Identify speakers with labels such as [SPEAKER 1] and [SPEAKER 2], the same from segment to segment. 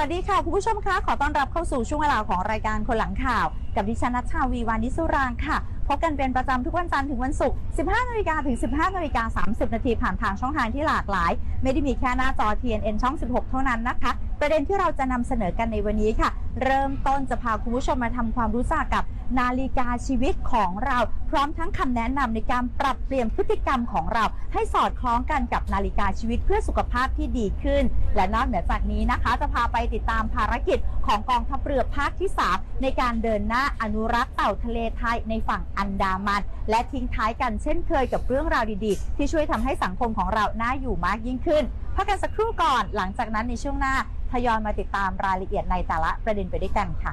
[SPEAKER 1] วัสดีค่ะ คุณผู้ชมคะขอต้อนรับเข้าสู่ช่วงเวลาของรายการคนหลังข่าว กับดิฉันนัชชาวีวานิสุรางค่ะ พบกันเป็นประจำทุกวันจันทร์ถึงวันศุกร์ 15นาฬิกาถึง 15นาฬิกา30 นาทีผ่านทางช่องทางที่หลากหลาย ไม่ได้มีแค่หน้าจอ TNN ช่อง 16 เท่านั้นนะคะ ประเด็นที่เราจะนำเสนอกันในวันนี้ค่ะ เริ่มต้นจะพาคุณผู้ชมมาทำความรู้จักกับ นาฬิกาชีวิตของเรา พร้อมทั้งคำแนะนำในการปรับเปลี่ยนพฤติกรรมของเรา ให้สอดคล้องกันกับนาฬิกาชีวิตเพื่อสุขภาพที่ดีขึ้น และนอกเหนือจากนี้นะคะ จะพาไปติดตามภารกิจของกองทัพเรือภาคที่ 3 ในการเดินหน้าอนุรักษ์เต่าทะเลไทยในฝั่งอันดามัน และทิ้งท้ายกันเช่นเคยกับเรื่องราวดีๆ ที่ช่วยทำให้สังคมของเราน่าอยู่มากยิ่งขึ้นพักกันสักครู่ก่อน หลังจากนั้นในช่วงหน้าทยอยมาติดตามรายละเอียดในแต่ละประเด็นไปด้วยกันค่ะ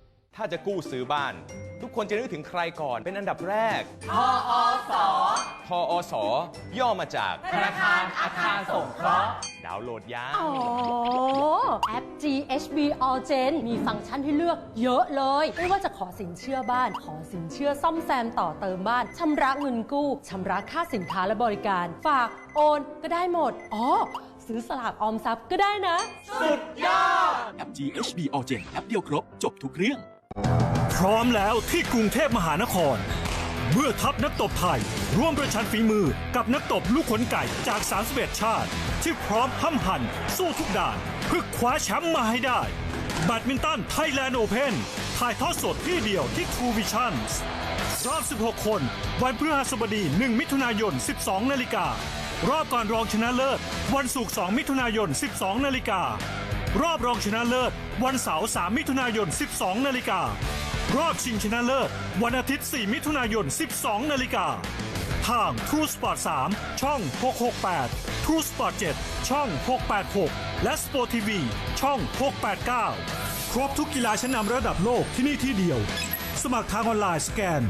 [SPEAKER 2] ถ้าจะกู้ซื้อบ้าน ทุกคนจะนึกถึงใครก่อนเป็นอันดับแรก ทอสทอสย่อมาจาก
[SPEAKER 3] ธนาคารอาคารสงเคราะห์
[SPEAKER 2] ดาวน์โหลดยาง
[SPEAKER 3] โอ้แอป GHB All Gen มีฟังก์ชันให้เลือกเยอะเลย ไม่ว่าจะขอสินเชื่อบ้าน ขอสินเชื่อซ่อมแซมต่อเติมบ้าน ชำระเงินกู้ ชำระค่าสินค้าและบริการ ฝาก โอนก็ได้หมด อ๋อ ซื้อสลากออมทรัพย์ก็ได้นะ
[SPEAKER 4] แอป GHB All Gen แอปเดียวครบ จบทุกเรื่อง
[SPEAKER 5] พร้อมแล้วที่กรุงเทพมหานคร เมื่อทัพนักตบไทย ร่วมประชันฝีมือกับนักตบลูกขนไก่จาก 31 ชาติ ที่พร้อมห้ำหันสู้ทุกด่านเพื่อคว้าแชมป์มาให้ได้ แบดมินตันไทยแลนด์โอเพนถ่ายทอดสดที่เดียวที่ True Vision รอบ 16 คน วันพฤหัสบดี 1 มิถุนายน 12 นาฬิการอบก่อนรองชนะเลิศ วันศุกร์ 2 มิถุนายน 12 นาฬิกา รอบรองชนะเลิศ วันเสาร์ 3 มิถุนายน 12 นาฬิกา รอบชิงชนะเลิศ วันอาทิตย์ 4 มิถุนายน 12 นาฬิกา ทาง True Sport 3 ช่อง 668 True Sport 7 ช่อง 686 และ Sport TV ช่อง 689 ครบทุกกีฬาชั้นนำระดับโลกที่นี่ที่เดียว สมัครทางออนไลน์สแกน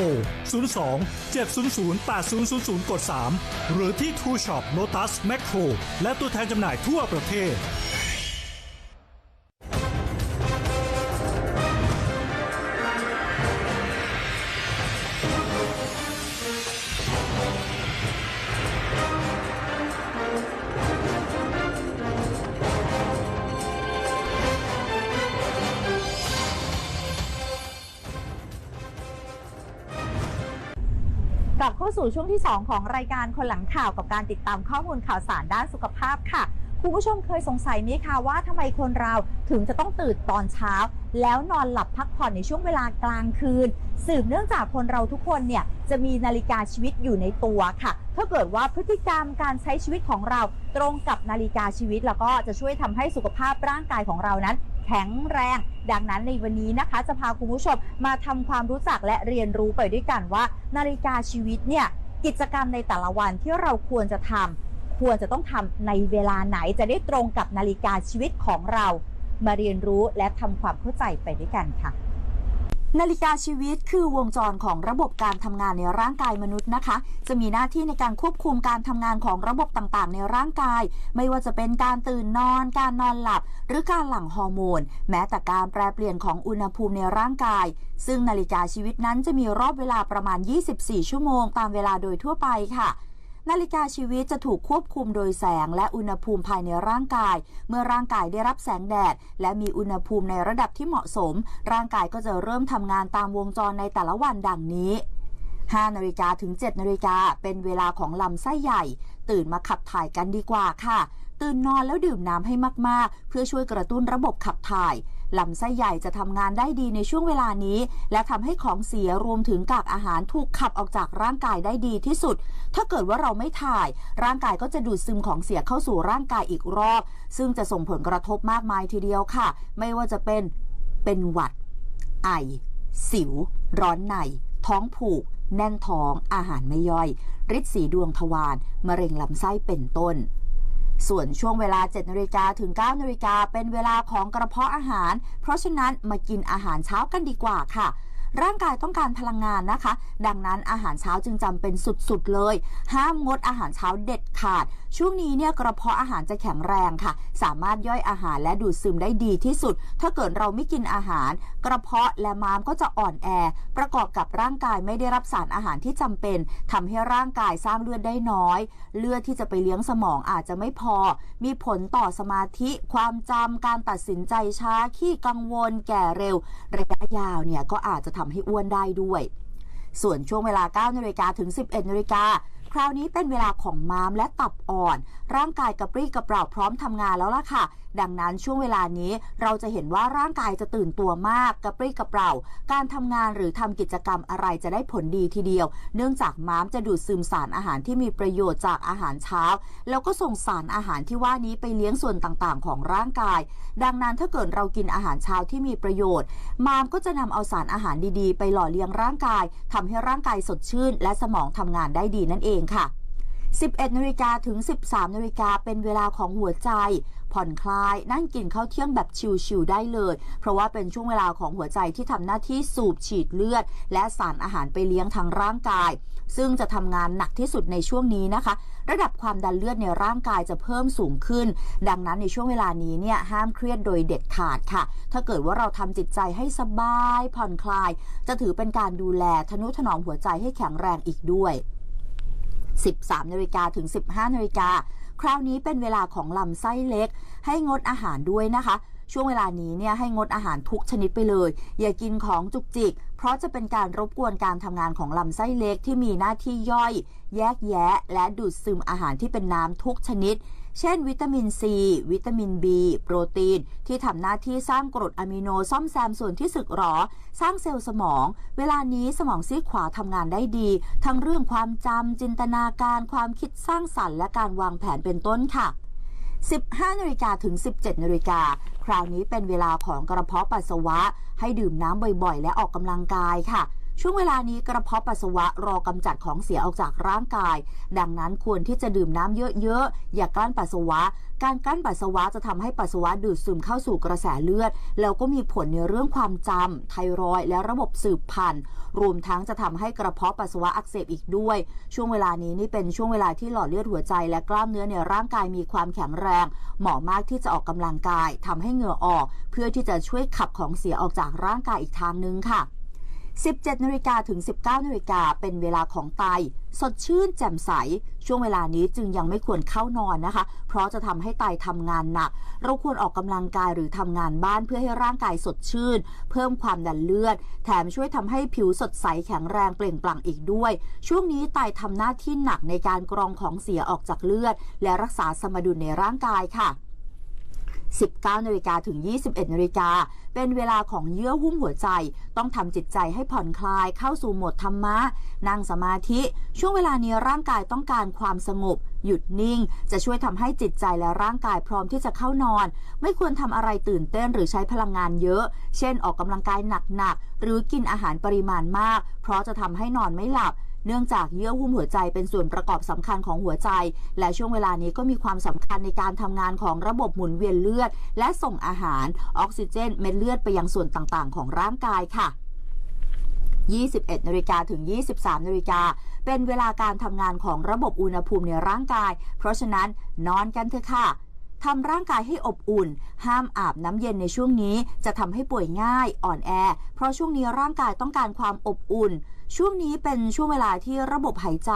[SPEAKER 5] 02 700 8000 กด 3 หรือที่ True Shop Lotus Macro และตัวแทนจำหน่ายทั่วประเทศ
[SPEAKER 1] สู่ช่วงที่ 2 ของรายการคนหลังข่าวกับการติดตามข้อมูลข่าวสารด้านสุขภาพค่ะ คุณผู้ชมเคยสงสัยไหมคะว่าทำไมคนเราถึงจะต้องตื่นตอนเช้า แล้วนอนหลับพักผ่อนในช่วงเวลากลางคืน สืบเนื่องจากคนเราทุกคนเนี่ยจะมีนาฬิกาชีวิตอยู่ในตัวค่ะ ถ้าเกิดว่าพฤติกรรมการใช้ชีวิตของเราตรงกับนาฬิกาชีวิต แล้วก็จะช่วยทำให้สุขภาพร่างกายของเรานั้น แข็งแรง ดังนั้นในวันนี้นะคะ จะพาคุณผู้ชมมาทำความรู้จักและเรียนรู้ไปด้วยกันว่า นาฬิกาชีวิตเนี่ยกิจกรรมในแต่ละวันที่เราควรจะทำควรจะต้องทำในเวลาไหนจะได้ตรงกับนาฬิกาชีวิตของเรา มาเรียนรู้และทำความเข้าใจไปด้วยกันค่ะ นาฬิกาชีวิตคือวงจรของระบบการทำงานในร่างกายมนุษย์นะคะ จะมีหน้าที่ในการควบคุมการทำงานของระบบต่างๆ ในร่างกาย ไม่ว่าจะเป็นการตื่นนอน การนอนหลับ หรือการหลั่งฮอร์โมน แม้แต่การแปรเปลี่ยนของอุณหภูมิในร่างกาย ซึ่งนาฬิกาชีวิตนั้นจะมีรอบเวลาประมาณ 24 ชั่วโมงตามเวลาโดยทั่วไปค่ะ นาฬิกาชีวิตจะถูกควบคุมโดยแสงและอุณหภูมิภายในร่างกาย เมื่อร่างกายได้รับแสงแดด และมีอุณหภูมิในระดับที่เหมาะสม ร่างกายก็จะเริ่มทำงานตามวงจรในแต่ละวันดังนี้ 5นาฬิกาถึง 7นาฬิกาเป็นเวลาของลำไส้ใหญ่ ตื่นมาขับถ่ายกันดีกว่าค่ะ ตื่นนอนแล้วดื่มน้ำให้มากๆ เพื่อช่วยกระตุ้นระบบขับถ่าย
[SPEAKER 6] ลำไส้ใหญ่จะทำงานได้ดีในช่วงเวลานี้ และทำให้ของเสียรวมถึงกากอาหารถูกขับออกจากร่างกายได้ดีที่สุด ถ้าเกิดว่าเราไม่ถ่าย ร่างกายก็จะดูดซึมของเสียเข้าสู่ร่างกายอีกรอบ ซึ่งจะส่งผลกระทบมากมายทีเดียวค่ะ ไม่ว่าจะเป็นเป็นหวัด ไอ สิว ร้อนใน ท้องผูก แน่นท้อง อาหารไม่ย่อยริดสีดวงทวารมะเร็งลำไส้เป็นต้น ส่วนช่วงเวลา 7นาฬิกาถึง9นาฬิกาเป็นเวลาของกระเพาะอาหาร เพราะฉะนั้นมากินอาหารเช้ากันดีกว่าค่ะร่างกายต้องการพลังงานนะคะ ดังนั้นอาหารเช้าจึงจำเป็นสุดๆเลย ห้ามงดอาหารเช้าเด็ดขาด ช่วงนี้เนี่ยกระเพาะอาหารจะแข็งแรงค่ะ สามารถย่อยอาหารและดูดซึมได้ดีที่สุด ถ้าเกิดเราไม่กินอาหาร กระเพาะและม้ามก็จะอ่อนแอ ประกอบกับร่างกายไม่ได้รับสารอาหารที่จำเป็นทำให้ร่างกายสร้างเลือดได้น้อย เลือดที่จะไปเลี้ยงสมองอาจจะไม่พอ มีผลต่อสมาธิ ความจำการตัดสินใจช้าขี้กังวล แก่เร็ว ระยะยาวเนี่ยก็อาจจะทำให้อ้วนได้ด้วย ส่วนช่วงเวลา9นาฬิกาถึง 11นาฬิกา คราวนี้เป็นเวลาของม้ามและตับอ่อน ร่างกายกระปรี้กระเปร่าพร้อมทำงานแล้วล่ะค่ะดังนั้นช่วงเวลานี้เราจะเห็นว่าร่างกายจะตื่นตัวมากกระปรี้กระเปร่า การทำงานหรือทำกิจกรรมอะไรจะได้ผลดีทีเดียว เนื่องจากม้ามจะดูดซึมสารอาหารที่มีประโยชน์จากอาหารเช้า แล้วก็ส่งสารอาหารที่ว่านี้ไปเลี้ยงส่วนต่างๆ ของร่างกาย ดังนั้นถ้าเกิดเรากินอาหารเช้าที่มีประโยชน์ ม้ามก็จะนำเอาสารอาหารดีๆ ไปหล่อเลี้ยงร่างกายทำให้ร่างกายสดชื่น และสมองทำงานได้ดีนั่นเองค่ะ 11นาฬิกาถึง 13นาฬิกาเป็นเวลาของหัวใจ ผ่อนคลาย นั่งกินข้าวเที่ยงแบบชิวๆได้เลย เพราะว่าเป็นช่วงเวลาของหัวใจที่ทำหน้าที่สูบฉีดเลือด และสารอาหารไปเลี้ยงทางร่างกาย ซึ่งจะทำงานหนักที่สุดในช่วงนี้นะคะ ระดับความดันเลือดในร่างกายจะเพิ่มสูงขึ้น ดังนั้นในช่วงเวลานี้เนี่ยห้ามเครียดโดยเด็ดขาดค่ะ ถ้าเกิดว่าเราทำจิตใจให้สบาย ผ่อนคลาย จะถือเป็นการดูแลทนุถนอมหัวใจให้แข็งแรงอีกด้วย 13นาฬิกาถึง 15นาฬิกาคราวนี้เป็นเวลาของลำไส้เล็ก ให้งดอาหารด้วยนะคะ ช่วงเวลานี้เนี่ยให้งดอาหารทุกชนิดไปเลย อย่ากินของจุกจิก เพราะจะเป็นการรบกวนการทำงานของลำไส้เล็กที่มีหน้าที่ย่อย แยกแยะ และดูดซึมอาหารที่เป็นน้ำทุกชนิด เช่น วิตามินซีวิตามิน B โปรตีน ที่ทำหน้าที่สร้างกรดอะมิโนซ่อมแซมส่วนที่สึกหรอ สร้างเซลล์สมอง เวลานี้สมองซีกขวาทำงานได้ดี ทั้งเรื่องความจำจินตนาการความคิดสร้างสรรค์และการวางแผนเป็นต้นค่ะ 15นาฬิกาถึง 17นาฬิกาคราวนี้เป็นเวลาของกระเพาะปัสสาวะ ให้ดื่มน้ำบ่อยๆ และออกกำลังกายค่ะ ช่วงเวลานี้กระเพาะปัสสาวะรอกำจัดของเสียออกจากร่างกาย ดังนั้นควรที่จะดื่มน้ำเยอะๆ อย่ากลั้นปัสสาวะ การกลั้นปัสสาวะจะทำให้ปัสสาวะดูดซึมเข้าสู่กระแสเลือด แล้วก็มีผลในเรื่องความจำไทรอยและระบบสืบพันธุ์ รวมทั้งจะทำให้กระเพาะปัสสาวะอักเสบอีกด้วย ช่วงเวลานี้นี่เป็นช่วงเวลาที่หลอดเลือดหัวใจ และกล้ามเนื้อในร่างกายมีความแข็งแรง เหมาะมากที่จะออกกำลังกายทำให้เหงื่อออก เพื่อที่จะช่วยขับของเสียออกจากร่างกายอีกทางนึงค่ะ 17นาฬิกาถึง 19นาฬิกาเป็นเวลาของไต สดชื่นแจ่มใส ช่วงเวลานี้จึงยังไม่ควรเข้านอนนะคะ เพราะจะทำให้ไตทำงานหนัก เราควรออกกำลังกายหรือทำงานบ้านเพื่อให้ร่างกายสดชื่น เพิ่มความดันเลือด แถมช่วยทำให้ผิวสดใสแข็งแรงเปล่งปลั่งอีกด้วย ช่วงนี้ไตทำหน้าที่หนักในการกรองของเสียออกจากเลือด และรักษาสมดุลในร่างกายค่ะ 19นาฬิกาถึง 21นาฬิกาเป็นเวลาของเยื่อหุ้มหัวใจ ต้องทำจิตใจให้ผ่อนคลายเข้าสู่โหมดธรรมะ นั่งสมาธิ ช่วงเวลานี้ร่างกายต้องการความสงบ หยุดนิ่ง จะช่วยทำให้จิตใจและร่างกายพร้อมที่จะเข้านอน ไม่ควรทำอะไรตื่นเต้นหรือใช้พลังงานเยอะ เช่นออกกำลังกายหนักๆหรือกินอาหารปริมาณมาก เพราะจะทำให้นอนไม่หลับ เนื่องจากเยื่อหุ้มหัวใจเป็นส่วนประกอบสำคัญของหัวใจ และช่วงเวลานี้ก็มีความสำคัญในการทำงานของระบบหมุนเวียนเลือด และส่งอาหารออกซิเจนเม็ดเลือดไปยังส่วนต่างๆ ของร่างกายค่ะ21นาฬิกาถึง 23นาฬิกา เป็นเวลาการทำงานของระบบอุณหภูมิในร่างกาย เพราะฉะนั้นนอนกันเถอะค่ะทำร่างกายให้อบอุ่น ห้ามอาบน้ำเย็นในช่วงนี้ จะทำให้ป่วยง่ายอ่อนแอ เพราะช่วงนี้ร่างกายต้องการความอบอุ่น ช่วงนี้เป็นช่วงเวลาที่ระบบหายใจ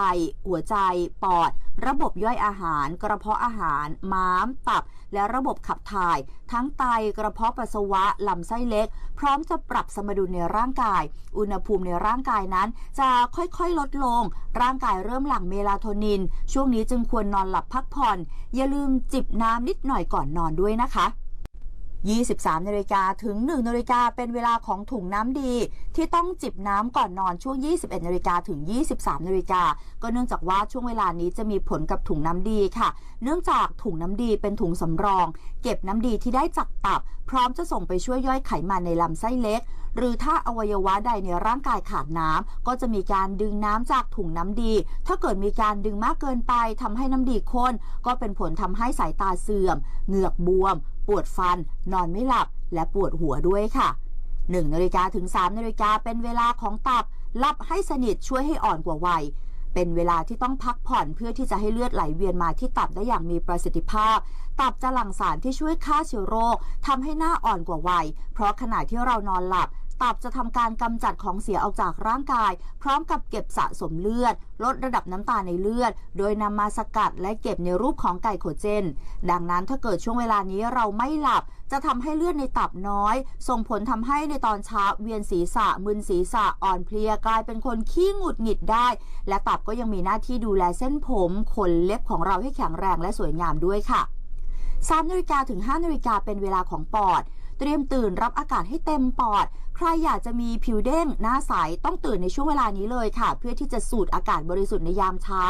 [SPEAKER 6] หัวใจ ปอด ระบบย่อยอาหาร กระเพาะอาหาร ม้าม ตับ และระบบขับถ่าย ทั้งไต กระเพาะปัสสาวะ ลำไส้เล็ก พร้อมจะปรับสมดุลในร่างกาย อุณหภูมิในร่างกายนั้น จะค่อยๆ ลดลง ร่างกายเริ่มหลั่งเมลาโทนิน ช่วงนี้จึงควรนอนหลับพักผ่อน อย่าลืมจิบน้ำนิดหน่อยก่อนนอนด้วยนะคะ 23นาฬิกาถึง 1นาฬิกาเป็นเวลาของถุงน้ำดี ที่ต้องจิบน้ำก่อนนอนช่วง 21นาฬิกาถึง 23นาฬิกาก็เนื่องจากว่าช่วงเวลานี้จะมีผลกับถุงน้ำดีค่ะ เนื่องจากถุงน้ำดีเป็นถุงสำรอง เก็บน้ำดีที่ได้จากตับ พร้อมจะส่งไปช่วยย่อยไขมันในลำไส้เล็ก หรือถ้าอวัยวะใดในร่างกายขาดน้ำก็จะมีการดึงน้ำจากถุงน้ำดี ถ้าเกิดมีการดึงมากเกินไปทำให้น้ำดีข้นก็เป็นผลทำให้สายตาเสื่อม เหงือกบวม ปวดฟัน นอนไม่หลับ และปวดหัวด้วยค่ะ 1นาฬิกาถึง 3นาฬิกาเป็นเวลาของตับหลับให้สนิทช่วยให้อ่อนกว่าวัย เป็นเวลาที่ต้องพักผ่อนเพื่อที่จะให้เลือดไหลเวียนมาที่ตับได้อย่างมีประสิทธิภาพ ตับจะหลั่งสารที่ช่วยฆ่าเชื้อโรคทำให้หน้าอ่อนกว่าวัย เพราะขณะที่เรานอนหลับ ตับจะทำการกำจัดของเสียออกจากร่างกาย พร้อมกับเก็บสะสมเลือด ลดระดับน้ำตาในเลือด โดยนำมาสกัดและเก็บในรูปของไกลโคเจน ดังนั้นถ้าเกิดช่วงเวลานี้เราไม่หลับจะทำให้เลือดในตับน้อย ส่งผลทำให้ในตอนเช้าเวียนศีรษะมึนศีรษะอ่อนเพลียกลายเป็นคนขี้หงุดหงิดได้ และตับก็ยังมีหน้าที่ดูแลเส้นผมขนเล็บของเราให้แข็งแรงและสวยงามด้วยค่ะ3นาฬิกาถึง 5นาฬิกาเป็นเวลาของปอด เตรียมตื่นรับอากาศให้เต็มปอด ใครอยากจะมีผิวเด้งหน้าใสต้องตื่นในช่วงเวลานี้เลยค่ะ เพื่อที่จะสูดอากาศบริสุทธิ์ในยามเช้า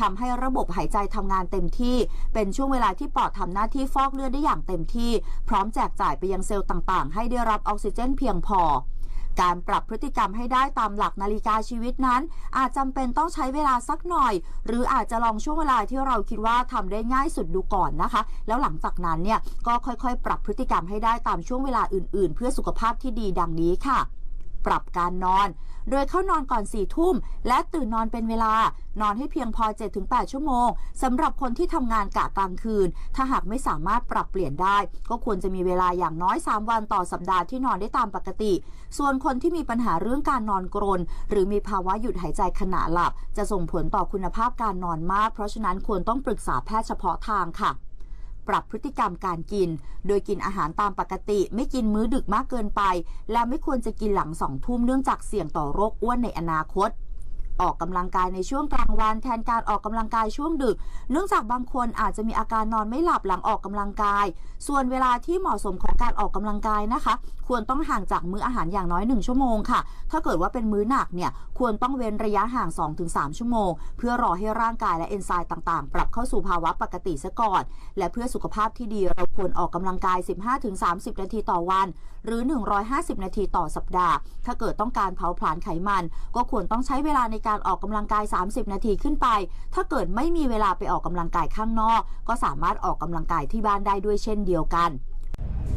[SPEAKER 6] ทำให้ระบบหายใจทำงานเต็มที่ เป็นช่วงเวลาที่ปอดทำหน้าที่ฟอกเลือดได้อย่างเต็มที่ พร้อมแจกจ่ายไปยังเซลล์ต่างๆ ให้ได้รับออกซิเจนเพียงพอ การปรับพฤติกรรมให้ได้ตามหลักนาฬิกาชีวิตนั้น อาจจำเป็นต้องใช้เวลาสักหน่อย หรืออาจจะลองช่วงเวลาที่เราคิดว่าทำได้ง่ายสุดดูก่อนนะคะ แล้วหลังจากนั้นเนี่ยก็ค่อยๆ ปรับพฤติกรรมให้ได้ตามช่วงเวลาอื่น ๆ เพื่อสุขภาพที่ดีดังนี้ค่ะ ปรับการนอน โดยเข้านอนก่อน4ี่ทุ่ม และตื่นนอนเป็นเวลา นอนให้เพียงพอ 7-8 ชั่วโมงสำหรับคนที่ทำงานกะกลางคืน ถ้าหากไม่สามารถปรับเปลี่ยนได้ ก็ควรจะมีเวลาอย่างน้อย 3 วันต่อสัปดาห์ที่นอนได้ตามปกติ ส่วนคนที่มีปัญหาเรื่องการนอนกรน หรือมีภาวะหยุดหายใจขณะหลับ จะส่งผลต่อคุณภาพการนอนมาก เพราะฉะนั้นควรต้องปรึกษาแพทย์เฉพาะทางค่ะ ปรับพฤติกรรมการกิน โดยกินอาหารตามปกติ ไม่กินมื้อดึกมากเกินไป และไม่ควรจะกินหลังสองทุ่มเนื่องจากเสี่ยงต่อโรคอ้วนในอนาคตออกกำลังกายในช่วงกลางวันแทนการออกกำลังกายช่วงดึก เนื่องจากบางคนอาจจะมีอาการนอนไม่หลับหลังออกกำลังกาย ส่วนเวลาที่เหมาะสมของการออกกำลังกายนะคะ ควรต้องห่างจากมื้ออาหารอย่างน้อย 1 ชั่วโมงค่ะ ถ้าเกิดว่าเป็นมื้อหนักเนี่ยควรต้องเว้นระยะห่าง 2-3 ชั่วโมง เพื่อรอให้ร่างกายและเอนไซม์ต่างๆ ปรับเข้าสู่ภาวะปกติซะก่อน และเพื่อสุขภาพที่ดีเราควรออกกำลังกาย 15-30 นาทีต่อวัน หรือ 150 นาทีต่อสัปดาห์ ถ้าเกิดต้องการเผาผลาญไขมัน ก็ควรต้องใช้เวลาในการออกกำลังกาย 30 นาทีขึ้นไป ถ้าเกิดไม่มีเวลาไปออกกำลังกายข้างนอก ก็สามารถออกกำลังกายที่บ้านได้ด้วยเช่นเดียวกัน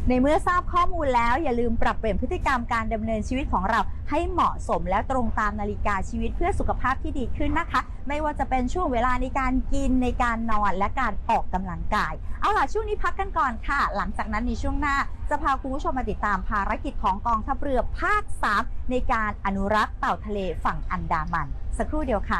[SPEAKER 6] ในเมื่อทราบข้อมูลแล้วอย่าลืมปรับเปลี่ยนพฤติกรรมการดำเนินชีวิตของเราให้เหมาะสมและตรงตามนาฬิกาชีวิตเพื่อสุขภาพที่ดีขึ้นนะคะ ไม่ว่าจะเป็นช่วงเวลาในการกินในการนอนและการออกกำลังกาย เอาล่ะช่วงนี้พักกันก่อนค่ะ หลังจากนั้นในช่วงหน้า จะพาคุณผู้ชมมาติดตามภารกิจของกองทัพเรือภาค 3 ในการอนุรักษ์เต่าทะเลฝั่งอันดามัน สักครู่เดียวค่ะ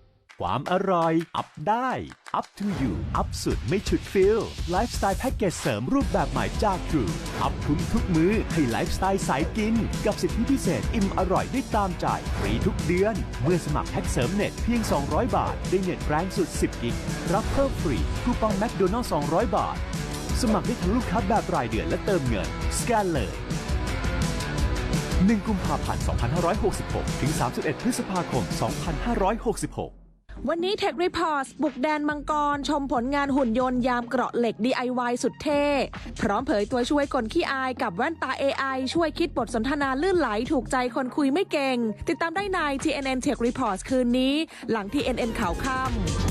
[SPEAKER 5] ความอร่อย อัพได้
[SPEAKER 7] Up to you อัพสุดไม่ฉุดฟิลไลฟ์สไตล์แพ็กเกจเสริมรูปแบบใหม่จาก True อัพทุนทุกมื้อให้ไลฟ์สไตล์สายกิน กับสิทธิพิเศษอิ่มอร่อยได้ตามใจฟรีทุกเดือน เมื่อสมัครแพ็กเสริมเน็ตเพียง 200 บาท ได้เน็ตแรงสุด 10 กิกรับเพิ่มฟรีคูปองแมคโดนัลล์200 บาท สมัครได้ทั้งลูกค้าแบบรายเดือนและเติมเงินสแกนเลย1กุมภาพันธ์ 2566 ถึง 31 พฤษภาคม 2566
[SPEAKER 8] วันนี้ Tech Reports บุกแดนมังกร ชมผลงานหุ่นยนต์ยามเกราะเหล็ก DIY สุดเท่ พร้อมเผยตัวช่วยกลขี้อายกับแว่นตา AI ช่วยคิดบทสนทนาลื่นไหลถูกใจคนคุยไม่เก่ง ติดตามได้ใน TNN Tech Reports คืนนี้ หลัง TNN ข่าวค่ำ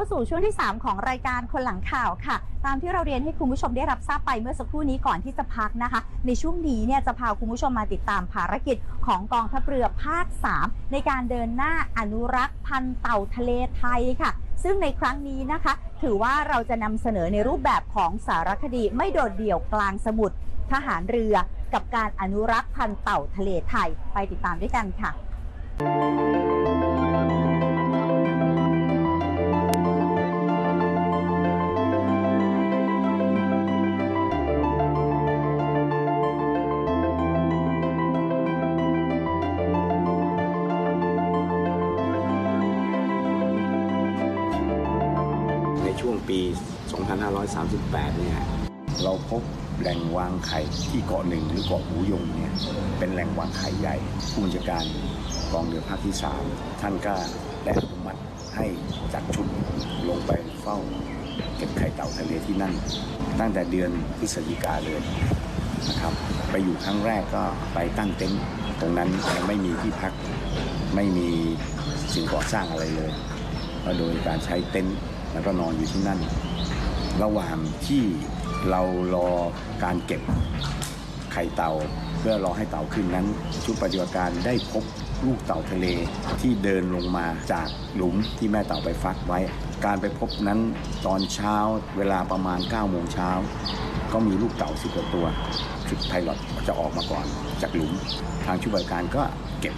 [SPEAKER 6] เข้าสู่ช่วงที่ 3 ของรายการคนหลังข่าวค่ะ ตามที่เราเรียนให้คุณผู้ชมได้รับทราบไปเมื่อสักครู่นี้ก่อนที่จะพักนะคะ ในช่วงนี้เนี่ยจะพาคุณผู้ชมมาติดตามภารกิจของกองทัพเรือภาค 3 ในการเดินหน้าอนุรักษ์พันธุ์เต่าทะเลไทยค่ะซึ่งในครั้งนี้นะคะ ถือว่าเราจะนำเสนอในรูปแบบของสารคดีไม่โดดเดี่ยวกลางสมุทรทหารเรือกับการอนุรักษ์พันธุ์เต่าทะเลไทย ไปติดตามด้วยกันค่ะ
[SPEAKER 9] 2538 เนี่ยเราพบแหล่งวางไข่ที่เกาะหนึ่งหรือเกาะหูยงเนี่ยเป็นแหล่งวางไข่ใหญ่ ผู้บัญชาการกองเรือภาคที่ 3 ท่านก็ได้อนุมัติให้จัดชุดลงไปเฝ้า เก็บไข่เต่าทะเลที่นั่น ตั้งแต่เดือนพฤศจิกาเลยนะครับไปอยู่ครั้งแรกก็ไปตั้งเต็นท์ตรงนั้นยังไม่มีที่พักไม่มีสิ่งก่อสร้างอะไรเลย ก็โดยการใช้เต็นท์แล้วก็นอนอยู่ที่นั่น ระหว่างที่เรารอการเก็บไข่เต่า เพื่อรอให้เต่าขึ้นนั้น ชุดปฏิบัติการได้พบลูกเต่าทะเลที่เดินลงมาจากหลุมที่แม่เต่าไปฟักไว้ การไปพบนั้นตอนเช้าเวลาประมาณ9โมงเช้าก็มีลูกเต่าสิบกว่าตัวชุดไพลอตจะออกมาก่อนจากหลุม ทางชุดปฏิบัติการก็เก็บ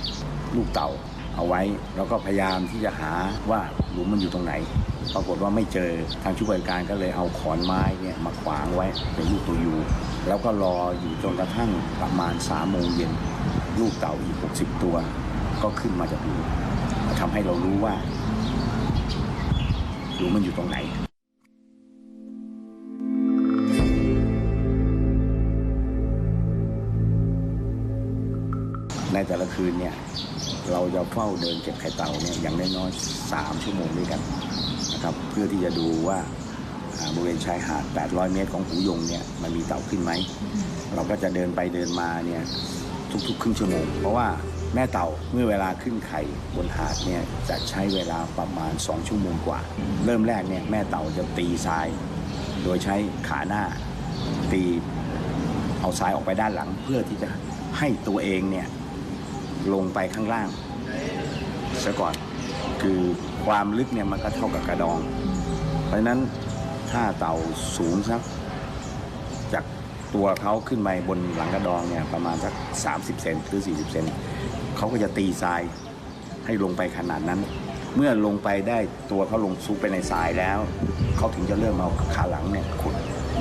[SPEAKER 9] ลูกเต่า เอาไว้ แล้วก็พยายามที่จะหาว่าหลุมมันอยู่ตรงไหน ปรากฏว่าไม่เจอทางชุดบริการก็เลยเอาขอนไม้เนี่ยมาขวางไว้เป็นลูกตัวยูแล้วก็รออยู่จนกระทั่งประมาณสามโมงเย็นลูกเต่าอีก 60 ตัว ก็ขึ้นมาจากหลุมทำให้เรารู้ว่าหลุมมันอยู่ตรงไหน แต่ละคืนเนี่ยเราจะเฝ้าเดินเก็บไข่เต่าเนี่ยอย่างน้อยๆ3ชั่วโมงด้วยกันนะครับเพื่อที่จะดูว่าบริเวณชายหาด 800 เมตรของหูยงเนี่ยมันมีเต่าขึ้นไหม เราก็จะเดินไปเดินมาเนี่ยทุกๆ ครึ่งชั่วโมง เพราะว่าแม่เต่าเมื่อเวลาขึ้นไข่บนหาดเนี่ยจะใช้เวลาประมาณ 2 ชั่วโมงกว่า เริ่มแรกเนี่ยแม่เต่าจะตีทราย โดยใช้ขาหน้าตีเอาทรายออกไปด้านหลัง เพื่อที่จะให้ตัวเองเนี่ย ลงไปข้างล่างซะก่อน คือความลึกเนี่ยมันก็เท่ากับกระดอง เพราะฉะนั้นถ้าเต่าสูงสักจากตัวเขาขึ้นไปบนหลังกระดองเนี่ยประมาณสัก 30 เซนหรือ 40 เซนเขาก็จะตีทรายให้ลงไปขนาดนั้น เมื่อลงไปได้ตัวเขาลงซุกไปในทรายแล้วเขาถึงจะเริ่มเอาขาหลังเนี่ยขุด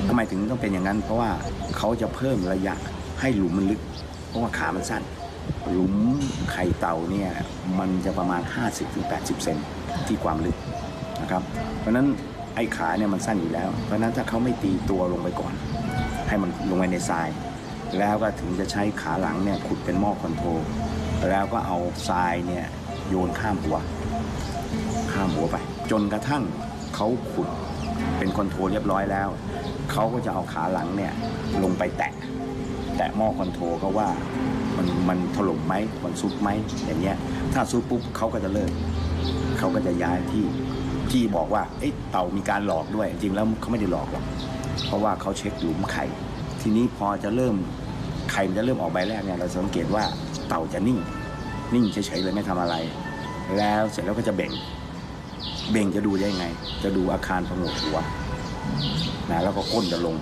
[SPEAKER 9] ทำไมถึงต้องเป็นอย่างนั้น เพราะว่าเขาจะเพิ่มระยะให้หลุมมันลึก เพราะว่าขามันสั้น หลุมไข่เต่าเนี่ยมันจะประมาณ 50-80 เซนที่ความลึกนะครับ เพราะฉะนั้นไอ้ขาเนี่ยมันสั้นอยู่แล้ว เพราะฉะนั้นถ้าเขาไม่ตีตัวลงไปก่อน ให้มันลงไปในทราย แล้วก็ถึงจะใช้ขาหลังเนี่ยขุดเป็นหม้อคอนโทรแล้วก็เอาทรายเนี่ยโยนข้ามหัว ข้ามหัวไป จนกระทั่งเขาขุดเป็นคอนโทรเรียบร้อยแล้ว เขาก็จะเอาขาหลังเนี่ยลงไปแตะ แตะหม้อคอนโทรก็ว่า มันมันถล่มไหมมันซุดไหมอย่างเงี้ย ถ้าซุดปุ๊บเขาก็จะเลิกเขาก็จะย้ายที่ที่บอกว่าเอ้ยเต่ามีการหลอกด้วย จริงแล้วเขาไม่ได้หลอกหรอกเพราะว่าเขาเช็คหลุมไข่ ทีนี้พอจะเริ่มไข่มันจะเริ่มออกใบแรกเนี่ยเราสังเกตว่าเต่าจะนิ่ง นิ่งเฉยๆเลยไม่ทำอะไร แล้วเสร็จแล้วก็จะเบ่ง เบ่งจะดูได้ยังไง จะดูอาคารผงกหัวนะแล้วก็ก้นจะลง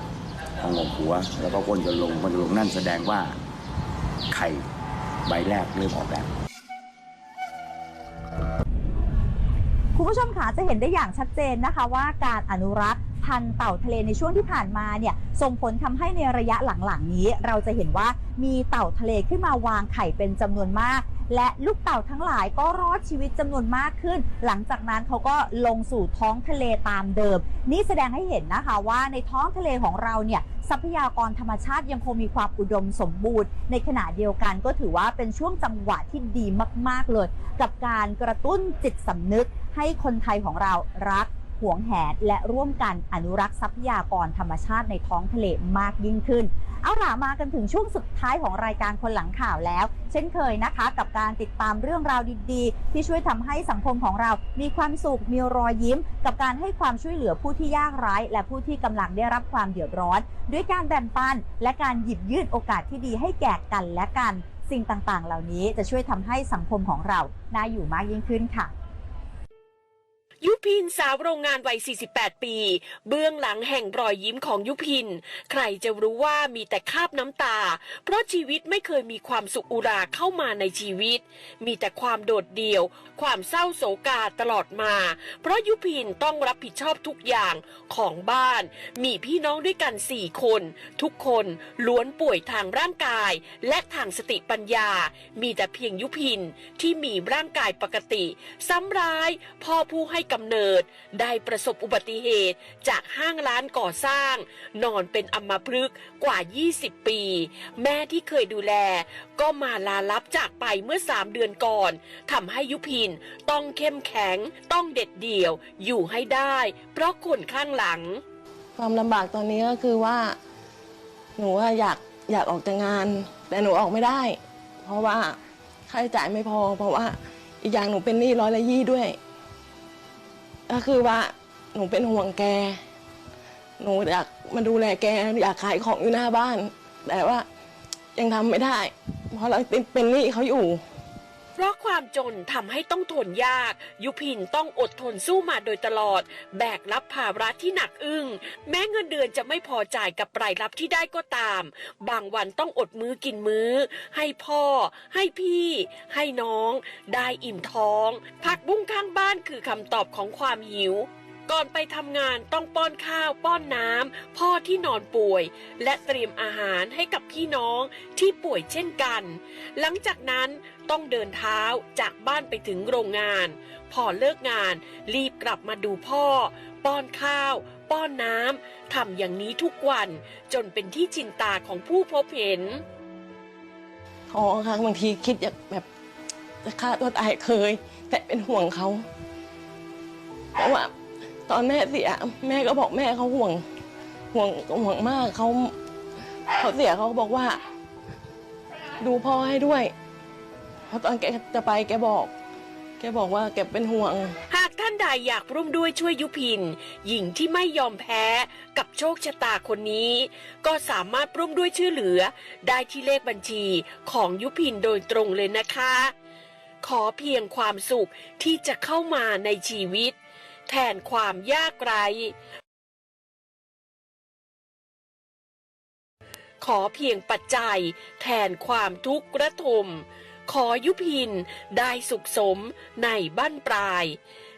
[SPEAKER 9] ผงกหัว แล้วก็ก้นจะลงก้นจะลงนั่นแสดงว่า ข่ใบแรกเริ่มออกแล้ว
[SPEAKER 1] คุณผู้ชมคะจะเห็นได้อย่างชัดเจนนะคะว่าการอนุรักษ์พันธุ์เต่าทะเลในช่วงที่ผ่านมาเนี่ยส่งผลทำให้ในระยะหลังๆนี้ เราจะเห็นว่ามีเต่าทะเลขึ้นมาวางไข่เป็นจำนวนมาก และลูกเต่าทั้งหลายก็รอดชีวิตจำนวนมากขึ้น หลังจากนั้นเขาก็ลงสู่ท้องทะเลตามเดิม นี่แสดงให้เห็นนะคะว่าในท้องทะเลของเราเนี่ยทรัพยากรธรรมชาติยังคงมีความอุดมสมบูรณ์ ในขณะเดียวกันก็ถือว่าเป็นช่วงจังหวะที่ดีมาก ๆ เลย กับการกระตุ้นจิตสำนึกให้คนไทยของเรารักห่วงแหนและร่วมกันอนุรักษ์ทรัพยากรธรรมชาติในท้องทะเลมากยิ่งขึ้น เอาล่ะมากันถึงช่วงสุดท้ายของรายการคนหลังข่าวแล้ว เช่นเคยนะคะ กับการติดตามเรื่องราวดีๆ ที่ช่วยทำให้สังคมของเรา มีความสุขมีรอยยิ้ม กับการให้ความช่วยเหลือผู้ที่ยากไร้ และผู้ที่กำลังได้รับความเดือดร้อน ด้วยการแบ่งปัน และการหยิบยื่นโอกาสที่ดีให้แก่กันและกัน สิ่งต่างๆ เหล่านี้จะช่วยทำให้สังคมของเราน่าอยู่มากยิ่งขึ้นค่ะ
[SPEAKER 10] ยุพินสาวโรงงานวัย 48 ปี เบื้องหลังแห่งรอยยิ้มของยุพิน ใครจะรู้ว่ามีแต่คาบน้ำตา เพราะชีวิตไม่เคยมีความสุขอุราเข้ามาในชีวิต มีแต่ความโดดเดี่ยว ความเศร้าโศกาตลอดมา เพราะยุพินต้องรับผิดชอบทุกอย่างของบ้าน มีพี่น้องด้วยกัน 4 คน ทุกคนล้วนป่วยทางร่างกาย และทางสติปัญญา มีแต่เพียงยุพินที่มีร่างกายปกติ ซ้ำร้ายพ่อผู้ให้กำเนิด ได้ประสบอุบัติเหตุจากห้างร้านก่อสร้าง นอนเป็นอัมพฤกษ์กว่า 20 ปี แม่ที่เคยดูแล ก็มาลาลับจากไปเมื่อ 3 เดือนก่อนทำให้ยุพินต้องเข้มแข็ง ต้องเด็ดเดี่ยว อยู่ให้ได้ เพราะคนข้างหลัง
[SPEAKER 11] ความลำบากตอนนี้ก็คือว่า หนูว่าอยากอยากออกจากงาน แต่หนูออกไม่ได้ เพราะว่าค่าใช้จ่ายไม่พอ เพราะว่าอีกอย่างหนูเป็นหนี้ร้อยละยี่ด้วย ก็คือว่าหนูเป็นห่วงแก หนูอยากมาดูแลแกอยากขายของอยู่หน้าบ้าน แต่ว่ายังทำไม่ได้ เพราะเราเป็นหนี้เขาอยู่
[SPEAKER 10] เพราะความจนทำให้ต้องทนยาก ยุพินต้องอดทนสู้มาโดยตลอด แบกรับภาระที่หนักอึ้ง แม้เงินเดือนจะไม่พอจ่ายกับรายรับที่ได้ก็ตาม บางวันต้องอดมื้อกินมื้อ ให้พ่อ ให้พี่ ให้น้อง ได้อิ่มท้อง ผักบุ้งข้างบ้านคือคำตอบของความหิวก่อนไปทำงานต้องป้อนข้าวป้อนน้ำพ่อที่นอนป่วย และเตรียมอาหารให้กับพี่น้องที่ป่วยเช่นกัน หลังจากนั้น ต้องเดินเท้าจากบ้านไปถึงโรงงาน พอเลิกงาน รีบกลับมาดูพ่อ ป้อนข้าว ป้อนน้ำทำอย่างนี้ทุกวันจนเป็นที่ชินตาของผู้พบเห็น
[SPEAKER 11] ท้อค่ะบางทีคิดอยากแบบจะฆ่าตัวตายเคย แต่เป็นห่วงเขาเพราะว่า ตอนแม่เสียแม่ก็บอกแม่เขาห่วง ห่วงห่วงมากเขาเขาเสียเขาบอกว่า ดูพ่อให้ด้วย เพราะตอนแกจะไปแกบอก แกบอกว่าแกเป็นห่วง
[SPEAKER 10] หากท่านใดอยากร่วมด้วยช่วยยุพิน หญิงที่ไม่ยอมแพ้กับโชคชะตาคนนี้ ก็สามารถร่วมด้วยช่วยเหลือ ได้ที่เลขบัญชีของยุพินโดยตรงเลยนะคะ ขอเพียงความสุขที่จะเข้ามาในชีวิต แทนความยากไร้ขอเพียงปัจจัยแทนความทุกข์ระทม ขอยุพินได้สุขสมในบ้านปลาย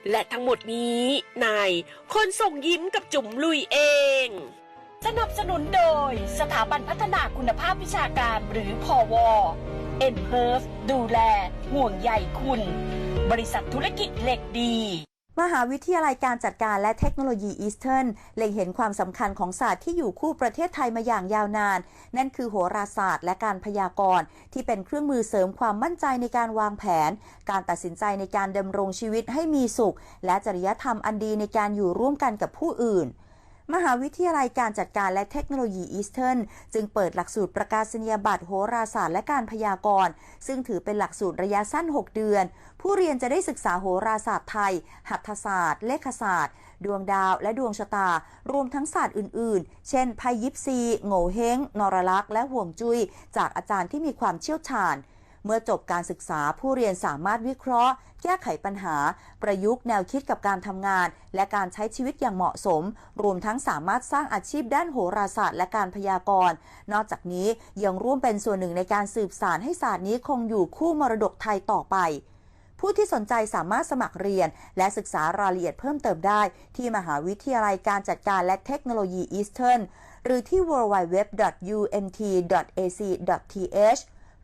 [SPEAKER 10] และทั้งหมดนี้นายคนส่งยิ้มกับจุ๋มลุยเอง สนับสนุนโดยสถาบันพัฒนาคุณภาพวิชาการหรือพอวเอ็นเพิร์ฟดูแลห่วงใยคุณ บริษัทธุรกิจเหล็กดี
[SPEAKER 1] มหาวิทยาลัยการจัดการและเทคโนโลยีอีสเทิร์นเล็งเห็นความสำคัญของศาสตร์ที่อยู่คู่ประเทศไทยมาอย่างยาวนาน นั่นคือโหราศาสตร์และการพยากรณ์ที่เป็นเครื่องมือเสริมความมั่นใจในการวางแผน การตัดสินใจในการดำรงชีวิตให้มีสุข และจริยธรรมอันดีในการอยู่ร่วมกันกับผู้อื่น
[SPEAKER 12] มหาวิทยาลัยการจัดการและเทคโนโลยีอีสเทิร์นจึงเปิดหลักสูตรประกาศนียบัตรโหราศาสตร์และการพยากรณ์ ซึ่งถือเป็นหลักสูตรระยะสั้น 6 เดือน ผู้เรียนจะได้ศึกษาโหราศาสตร์ไทย หัตถศาสตร์ เลขศาสตร์ ดวงดาวและดวงชะตา รวมทั้งศาสตร์อื่น ๆ เช่นไพ่ยิปซีโง่เฮงนรลักษ์และห่วงจุย้ยจากอาจารย์ที่มีความเชี่ยวชาญ เมื่อจบการศึกษาผู้เรียนสามารถวิเคราะห์ แก้ไขปัญหา ประยุกต์แนวคิดกับการทำงาน และการใช้ชีวิตอย่างเหมาะสม รวมทั้งสามารถสร้างอาชีพด้านโหราศาสตร์และการพยากรณ์ นอกจากนี้ยังร่วมเป็นส่วนหนึ่งในการสืบสานให้ศาสตร์นี้คงอยู่คู่มรดกไทยต่อไปผู้ที่สนใจสามารถสมัครเรียน และศึกษารายละเอียดเพิ่มเติมได้ ที่มหาวิทยาลัยการจัดการและเทคโนโลยีอีสเทิร์นหรือที่ www.umt.ac.th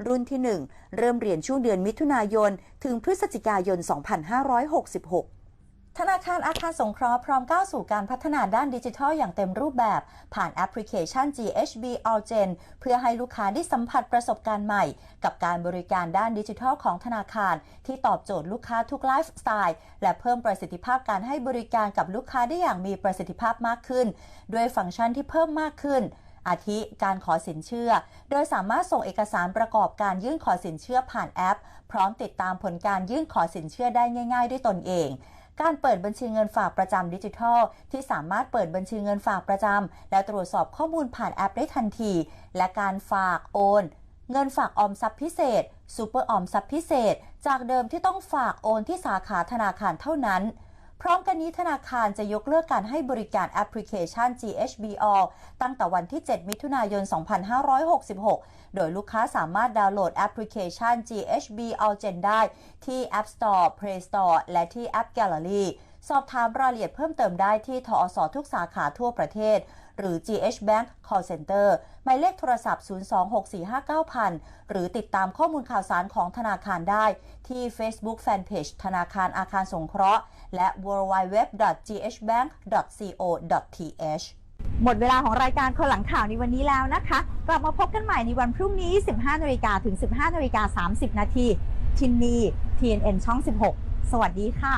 [SPEAKER 12] รุ่นที่ 1 เริ่มเรียนช่วงเดือนมิถุนายน ถึงพฤศจิกายน 2566ธนาคารอาคารสงเคราะห์พร้อมก้าวสู่การพัฒนาด้านดิจิทัลอย่างเต็มรูปแบบ ผ่านแอปพลิเคชัน GHB Allgen เพื่อให้ลูกค้าได้สัมผัสประสบการณ์ใหม่ กับการบริการด้านดิจิทัลของธนาคาร ที่ตอบโจทย์ลูกค้าทุกไลฟ์สไตล์ และเพิ่มประสิทธิภาพการให้บริการกับลูกค้าได้อย่างมีประสิทธิภาพมากขึ้น ด้วยฟังก์ชันที่เพิ่มมากขึ้น อาทิการขอสินเชื่อ โดยสามารถส่งเอกสารประกอบการยื่นขอสินเชื่อผ่านแอป พร้อมติดตามผลการยื่นขอสินเชื่อได้ง่าย ๆ ด้วยตนเอง การเปิดบัญชีเงินฝากประจำดิจิทัล ที่สามารถเปิดบัญชีเงินฝากประจำและตรวจสอบข้อมูลผ่านแอปได้ทันที และการฝากโอน เงินฝากออมทรัพย์พิเศษซูเปอร์ออมทรัพย์พิเศษ จากเดิมที่ต้องฝากโอนที่สาขาธนาคารเท่านั้น พร้อมกันนี้ธนาคารจะยกเลิกการให้บริการแอปพลิเคชัน GHB All ตั้งแต่วันที่ 7 มิถุนายน 2566 โดยลูกค้าสามารถดาวน์โหลดแอปพลิเคชัน GHB All Gen ได้ที่ App Store Play Store และที่ App Gallery สอบถามรายละเอียดเพิ่มเติมได้ที่ทอสทุกสาขาทั่วประเทศ หรือ GH Bank Call Center หมายเลขโทรศัพท์ 026459000 หรือติดตามข้อมูลข่าวสารของธนาคารได้ ที่ Facebook Fanpage ธนาคารอาคารสงเคราะห์ และ www.ghbank.co.th หมดเวลาของรายการคนหลังข่าวในวันนี้แล้วนะคะ กลับมาพบกันใหม่ในวันพรุ่งนี้ 15นาฬิกาถึง 15นาฬิกา30 นาทีทินนี TNN ช่อง 16 สวัสดีค่ะ